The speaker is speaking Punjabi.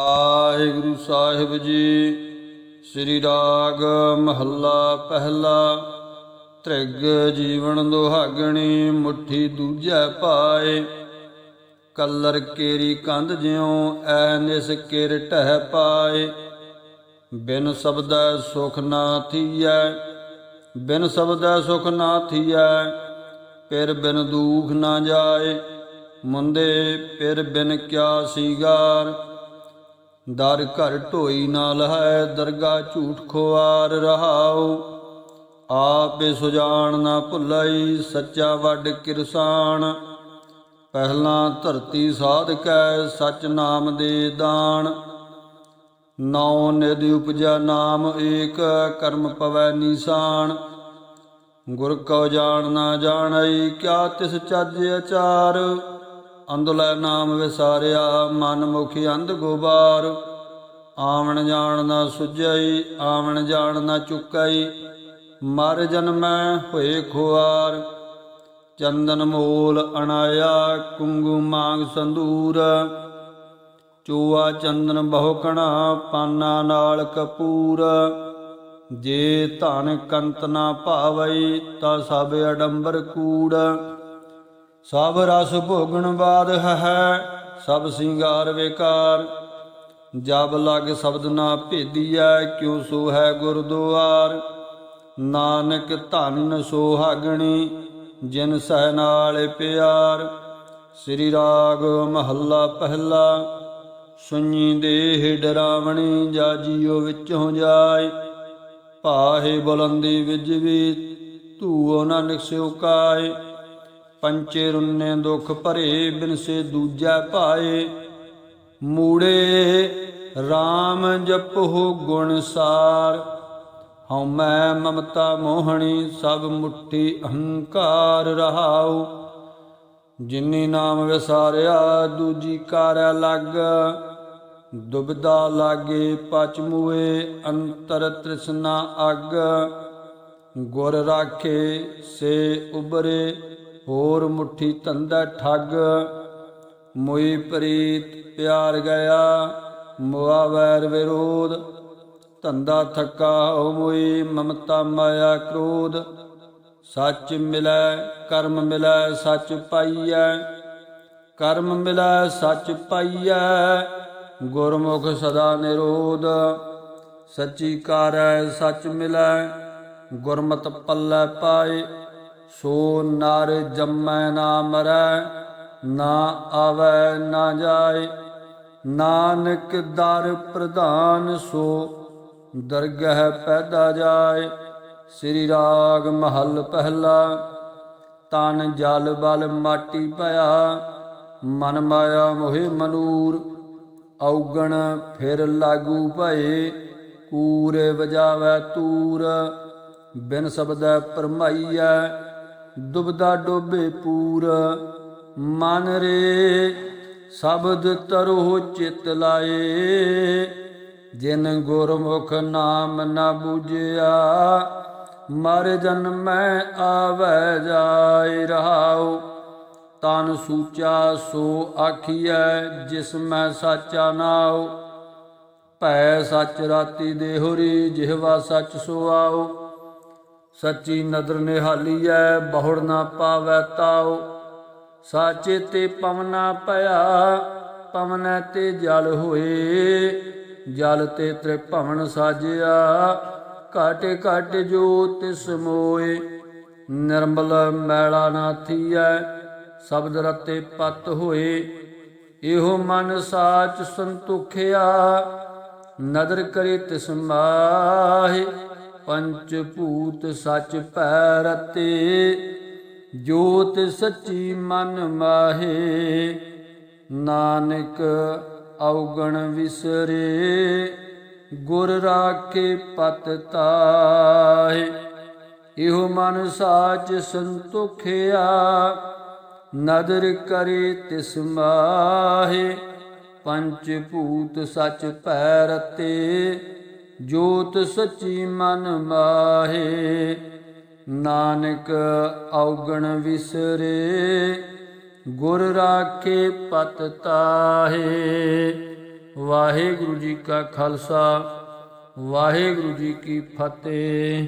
ਵਾਹਿਗੁਰੂ ਸਾਹਿਬ ਜੀ, ਸ੍ਰੀ ਰਾਗ ਮਹੱਲਾ ਪਹਿਲਾ, ਤ੍ਰਿਗ ਜੀਵਨ ਦੁਹਾਗਣੀ ਮੁਠੀ ਦੂਜੈ ਪਾਏ। ਕਲਰ ਕੇਰੀ ਕੰਧ ਜਿਉ ਐ ਨਿਸ ਕਿਰ ਟਹਿ ਪਾਏ। ਬਿਨ ਸਬਦੈ ਸੁਖ ਨਾ ਥੀਐ, ਬਿਨ ਸਬਦੈ ਸੁਖ ਨਾ ਥੀਐ ਪਿਰ ਬਿਨ ਦੂਖ ਨਾ ਜਾਏ। ਮੁੰਦੇ ਪਿਰ ਬਿਨ ਕਿਆ ਸੀਗਾਰ ਦਰ ਘਰ ਢੋਈ ਨਾ ਲਹੈ ਦਰਗਾ ਝੂਠ ਖੁਆਰ ਰਹਾਉ। ਆਪੇ ਸੁਜਾਨ ਨਾ ਭੁੱਲਈ, ਸੱਚਾ ਵੱਡ ਕਿਰਸਾਨ। ਪਹਿਲਾਂ ਧਰਤੀ ਸਾਧਕੈ ਸਚ ਨਾਮ ਦੇ ਦਾਨ। ਨੌ ਨਿਧ ਉਪਜਾ, ਨਾਮ ਏਕ, ਕਰਮ ਪਵੈ ਨਿਸ਼ਾਨ। ਗੁਰ ਕਉ ਜਾਣ ਨਾ ਜਾਣਈ, ਕਿਆ ਤਿਸ ਚੱਜ ਅਚਾਰ? ਅੰਦੁਲੈ ਨਾਮ ਵਿਸਾਰਿਆ, ਮਨ ਮੁਖ ਅੰਧ ਗੋਬਾਰ। ਆਵਣ ਜਾਣ ਨਾ ਸੁਝਈ, ਆਵਣ ਜਾਣ ਨਾ ਚੁਕਈ, ਮਰ ਜਨਮੈ ਹੋਏ ਖੁਆਰ। ਚੰਦਨ ਮੂਲ ਅਣਾਇਆ, ਕੁੰਗੂ ਮਾਂਗ ਸੰਦੂਰ ਚੂਆ ਚੰਦਨ ਬਹੁਕਣਾ ਪਾਨਾ ਨਾਲ ਕਪੂਰ। ਜੇ ਧਨ ਕੰਤ ਨਾ ਭਾਵਈ, ਤਾ ਸਭ ਅਡੰਬਰ ਕੂੜ। ਸਭ ਰਸ ਭੋਗਣ ਬਾਦ ਹੈ ਸਭ ਸਿੰਗਾਰ ਵਿਕਾਰ। ਜਬ ਲਗ ਸ਼ਬਦ ਨਾ ਭੇਦੀਐ, ਕਿਉ ਸੋ ਹੈ ਗੁਰਦੁਆਰ ਨਾਨਕ ਧਨ ਸੋਹਾਗਣੀ, ਜਿਨ ਸਹਿ ਨਾਲ ਪਿਆਰ। ਸ੍ਰੀ ਰਾਗ ਮਹੱਲਾ ਪਹਿਲਾ, ਸੁਣੀ ਦੇਹ ਡਰਾਵਣੀ ਜਾ ਜੀਉ ਵਿੱਚੋਂ ਜਾਏ। ਪਾਹੇ ਬੁਲੰਦੀ ਵਿਜਵੀ ਧੂਓ ਨਾ ਨਿਕਸਿਓ ਕਾਏ। ਪੰਚੇ ਰੁੰਨੇ ਦੁਖ ਭਰੇ ਬਿਨਸੇ ਦੂਜਾ ਪਾਏ ਮੂੜੇ RAM ਜਪਹੁ ਗੁਣ ਸਾਰ। ਹਉ ਮੈਂ ਮਮਤਾ ਮੋਹਣੀ, ਸਭ ਮੁੱਠੀ ਅਹੰਕਾਰ ਰਹਾਉ। ਜਿਨੀ ਨਾਮ ਵਿਸਾਰਿਆ, ਦੂਜੀ ਕਾਰੈ ਲੱਗ। ਦੁਬਦਾ ਲਾਗੇ ਪਚ ਅੰਤਰ ਤ੍ਰਿਸ਼ਨਾ ਅਗ। ਗੁਰ ਰਾਖੇ, ਸੇ ਉਬਰੇ ਹੋਰ ਮੁਠੀ ਧੰਦਾ ਠੱਗ, ਮੋਈ ਪ੍ਰੀਤ ਪਿਆਰ ਗਿਆ ਮੁਆ ਵੈਰ ਵਿਰੋਧ, ਧੰਦਾ ਥੱਕਾ ਹੋ ਮੋਈ, ਮਮਤਾ ਮਾਇਆ ਕ੍ਰੋਧ। ਸੱਚ ਮਿਲੈ, ਕਰਮ ਮਿਲੈ, ਸੱਚ ਪਾਈਐ। ਕਰਮ ਮਿਲੈ, ਸੱਚ ਪਾਈਐ, ਗੁਰਮੁਖ ਸਦਾ ਨਿਰੋਧ। ਸੱਚੀ ਕਾਰੈ, ਸੱਚ ਮਿਲੈ, ਗੁਰਮਤ ਪੱਲੇ ਪਾਏ। ਸੋ ਨਰ ਜੰਮੈ ਨਾ ਮਰੈ, ਨਾ ਆਵੈ ਨਾ ਜਾਏ। ਨਾਨਕ ਦਰ ਪ੍ਰਧਾਨ ਸੋ ਦਰਗਹਿ ਪੈਦਾ ਜਾਏ। ਸ੍ਰੀ ਰਾਗ ਮਹੱਲ ਪਹਿਲਾ, ਤਨ ਜਲ ਬਲ ਮਾਟੀ ਭਇਆ ਮਨ ਮਾਇਆ ਮੋਹਿ ਮਨੂਰ, ਔਗਣ ਫਿਰ ਲਾਗੂ ਭਏ। ਕੂਰੇ ਵਜਾਵੈ ਤੂਰ, ਬਿਨ ਸਬਦੈ ਪਰਮਾਈਐ ਦੁਬਦਾ ਡੋਬੇ ਪੂਰ। ਮਨ ਰੇ ਸ਼ਬਦ ਤਰੋ ਚਿਤ ਲਾਏ। ਜਿਨ ਗੁਰਮੁਖ ਨਾਮ ਨਾ ਬੁਝਿਆ, ਮਰ ਜਨਮੈ ਆਵੈ ਜਾਇ ਰਹਾਉ। ਤਨ ਸੂਚਾ ਸੋ ਆਖੀਐ, ਜਿਸ ਮੈਂ ਸਾਚਾ ਨਾਉ। ਭੈ ਸੱਚ ਰਾਤੀ ਦੇਹੁਰੀ ਜਿਹਵਾ ਸੱਚ ਸੁਆਉ ਸੱਚੀ ਨਦਰ ਨਿਹਾਲੀਐ, ਬਹੁੜ ਨਾ ਪਾਵੈ ਤਾਉ। ਸਾਚੇ ਤੇ ਪਵਨਾ ਭਇਆ ਪਵਨੈ ਤੇ ਜਲ ਹੋਏ। ਜਲ ਤੇ ਤ੍ਰਿਭਵਨ ਸਾਜਿਆ, ਘਟ ਘਟ ਜੋ ਤਿਸ ਮੋਏ। ਨਿਰਮਲ ਮੈਲਾ ਨਾ ਥੀਐ, ਸ਼ਬਦ ਰਤੇ ਪਤ ਹੋਏ। ਇਹੋ ਮਨ ਸਾਚ ਸੰਤੁਖਿਆ, ਨਦਰ ਕਰੇ ਤਿਸ ਮਾਹੇ। ਪੰਚ ਭੂਤ ਸੱਚ ਭੈ ਰਤੇ ਜੋਤ ਸੱਚੀ ਮਨ ਮਾਹੇ। ਨਾਨਕ ਔਗਣ ਵਿਸਰੇ, ਗੁਰ ਰਾਖੇ ਪਤ ਤਾਹੇ। ਇਹੋ ਮਨ ਸਾਚ ਸੰਤੁਖਿਆ, ਨਦਰ ਕਰੇ ਤਿਸ ਮਾਹੇ। ਪੰਚ ਭੂਤ ਸੱਚ ਭੈ ਰਤੇ ਜੋਤ ਸੱਚੀ ਮਨ ਮਾਹੇ, ਨਾਨਕ ਔਗਣ ਵਿਸਰੇ, ਗੁਰ ਰਾਖੇ ਪਤ ਤਾਹੇ। ਵਾਹਿਗੁਰੂ ਜੀ ਕਾ ਖਾਲਸਾ, ਵਾਹਿਗੁਰੂ ਜੀ ਕੀ ਫਤਿਹ।